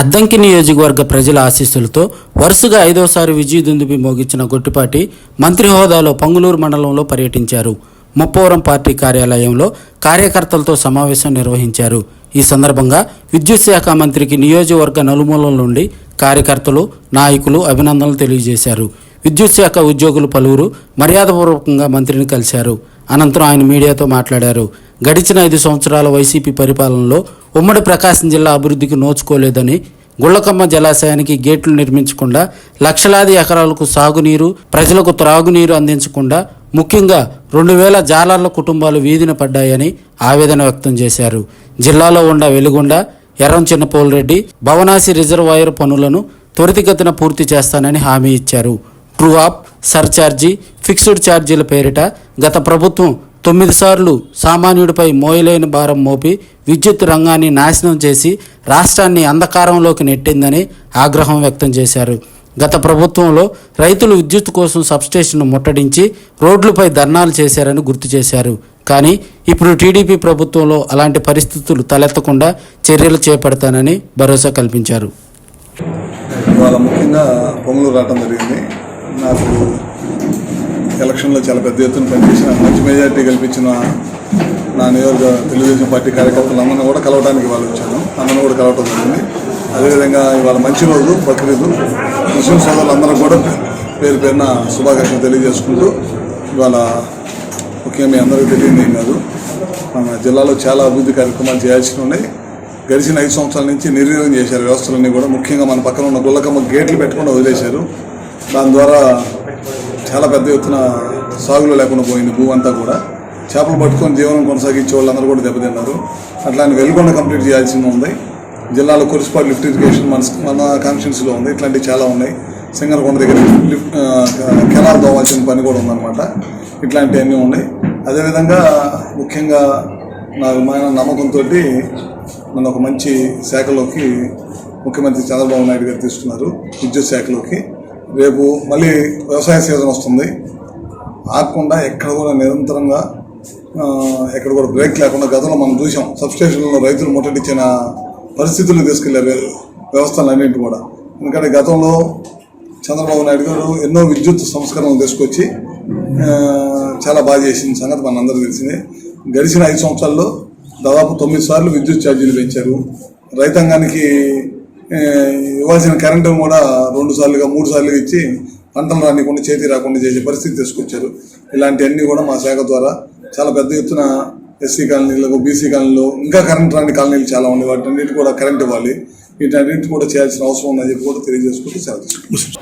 అద్దంకి నియోజకవర్గ ప్రజల ఆశీస్సులతో వరుసగా ఐదోసారి విజయదుందుబి మోగించిన గొట్టిపాటి మంత్రి హోదాలో పొంగులూరు మండలంలో పర్యటించారు. ముప్పవరం పార్టీ కార్యాలయంలో కార్యకర్తలతో సమావేశం నిర్వహించారు. ఈ సందర్భంగా విద్యుత్ శాఖ మంత్రికి నియోజకవర్గ నలుమూలల నుండి కార్యకర్తలు నాయకులు అభినందనలు తెలియజేశారు. విద్యుత్ శాఖ ఉద్యోగులు పలువురు మర్యాదపూర్వకంగా మంత్రిని కలిశారు. అనంతరం ఆయన మీడియాతో మాట్లాడారు. గడిచిన ఐదు సంవత్సరాల వైసీపీ పరిపాలనలో ఉమ్మడి ప్రకాశం జిల్లా అభివృద్ధికి నోచుకోలేదని గుళ్ళకమ్మ జలాశయానికి గేట్లు నిర్మించకుండా లక్షలాది ఎకరాలకు సాగునీరు ప్రజలకు త్రాగునీరు అందించకుండా ముఖ్యంగా రెండు వేల జాలర్ల కుటుంబాలు వీధిన పడ్డాయని ఆవేదన వ్యక్తం చేశారు. జిల్లాలో ఉన్న వెలుగొండ ఎర్రం చిన్నపోలరెడ్డి భవనాసి రిజర్వాయర్ పనులను త్వరితగతిన పూర్తి చేస్తానని హామీ ఇచ్చారు. ట్రూ ఆప్ సర్ఛార్జీ ఫిక్స్డ్ ఛార్జీల పేరిట గత ప్రభుత్వం తొమ్మిది సార్లు సామాన్యుడిపై మోయలేని భారం మోపి విద్యుత్ రంగాన్ని నాశనం చేసి రాష్ట్రాన్ని అంధకారంలోకి నెట్టిందని ఆగ్రహం వ్యక్తం చేశారు. గత ప్రభుత్వంలో రైతులు విద్యుత్ కోసం సబ్స్టేషన్ను ముట్టడించి రోడ్లపై ధర్నాలు చేశారని గుర్తు చేశారు. కానీ ఇప్పుడు టీడీపీ ప్రభుత్వంలో అలాంటి పరిస్థితులు తలెత్తకుండా చర్యలు చేపడతానని భరోసా కల్పించారు. ఇవాళ ముఖ్యంగా పొంగులు రావడం జరిగింది. నాకు ఎలక్షన్లో చాలా పెద్ద ఎత్తున పనిచేసిన మంచి మెజార్టీ కల్పించిన నా నియోజక తెలుగుదేశం పార్టీ కార్యకర్తలందరినీ కూడా కలవడానికి వాళ్ళు వచ్చాను అమ్మను కూడా కలవటం జరిగింది. అదేవిధంగా ఇవాళ మంచి రోజు బక్రీదు ముస్లిం సోదరులందరూ కూడా పేరు పేరున శుభాకాంక్షలు తెలియజేసుకుంటూ ఇవాళ ముఖ్యంగా మీ అందరికీ తెలియదు ఏం కాదు. మన జిల్లాలో చాలా అభివృద్ధి కార్యక్రమాలు చేయాల్సి ఉన్నాయి. గడిచిన ఐదు సంవత్సరాల నుంచి నిర్వీర్యం చేశారు. వ్యవస్థలన్నీ కూడా ముఖ్యంగా మన పక్కన ఉన్న గుల్లకమ్మ గేట్లు పెట్టకుండా వదిలేశారు. దాని ద్వారా చాలా పెద్ద ఎత్తున సాగులో లేకుండా పోయింది భూ అంతా కూడా. చేపలు పట్టుకొని జీవనం కొనసాగించే వాళ్ళందరూ కూడా దెబ్బతిన్నారు. అట్లాంటి వెలుగొండ కంప్లీట్ చేయాల్సింది ఉంది. జిల్లాలో కురిసిపాటు లిఫ్ట్ ఇరిగేషన్ మన మన కాన్స్టిట్యున్సీలో ఉంది. ఇట్లాంటివి చాలా ఉన్నాయి. సింగరకొండ దగ్గర లిఫ్ట్ కెనాల్ తోవాల్సిన పని కూడా ఉందన్నమాట. ఇట్లాంటివన్నీ ఉన్నాయి. అదేవిధంగా ముఖ్యంగా నాకు మన నమ్మకంతో మన ఒక మంచి శాఖలోకి ముఖ్యమంత్రి చంద్రబాబు నాయుడు గారు తీసుకున్నారు. విద్యుత్ శాఖలోకి. రేపు మళ్ళీ వ్యవసాయ సీజన్ వస్తుంది. ఆకుండా ఎక్కడ కూడా నిరంతరంగా ఎక్కడ కూడా బ్రేక్ లేకుండా గతంలో మనం చూసాం సబ్స్టేషన్లో రైతులు ముట్టడించిన పరిస్థితులు తీసుకెళ్ళారు వ్యవస్థలన్నింటి కూడా. ఎందుకంటే గతంలో చంద్రబాబు నాయుడు గారు ఎన్నో విద్యుత్ సంస్కరణలు తీసుకొచ్చి చాలా బాగా చేసిన సంగతి మనందరూ తెలిసిందే. గడిచిన ఐదు సంవత్సరాల్లో దాదాపు తొమ్మిది సార్లు విద్యుత్ ఛార్జీలు పెంచారు. రైతాంగానికి ఇవ్వాల్సిన కరెంటు కూడా రెండు సార్లుగా మూడు సార్లుగా ఇచ్చి పంటలు రానికుండా చేతి రాకుండా చేసే పరిస్థితి తీసుకొచ్చారు ఇలాంటివన్నీ కూడా మా శాఖ ద్వారా చాలా పెద్ద ఎత్తున ఎస్సీ కాలనీలకు బీసీ కాలనీలో ఇంకా కరెంట్ రాని కాలనీలు చాలా ఉన్నాయి వాటన్నిటి కూడా కరెంట్ ఇవ్వాలి వీటన్నిటి కూడా చేయాల్సిన అవసరం ఉందని చెప్పి కూడా తెలియజేసుకుంటూ సెలవు తీసుకుంటాం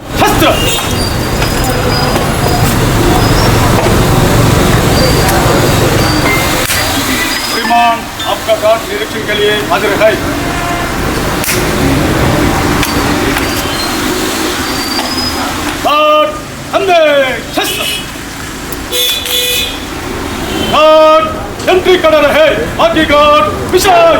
श्रीमान आपका कार्ड निरीक्षण के लिए हाजिर है संदेश यंत्री कड़ा रहे आगे गार्ड विशाल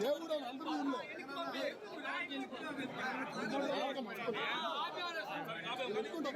ఏ ఊరు అందరూ ఊళ్ళో పెట్టుకుంటాం.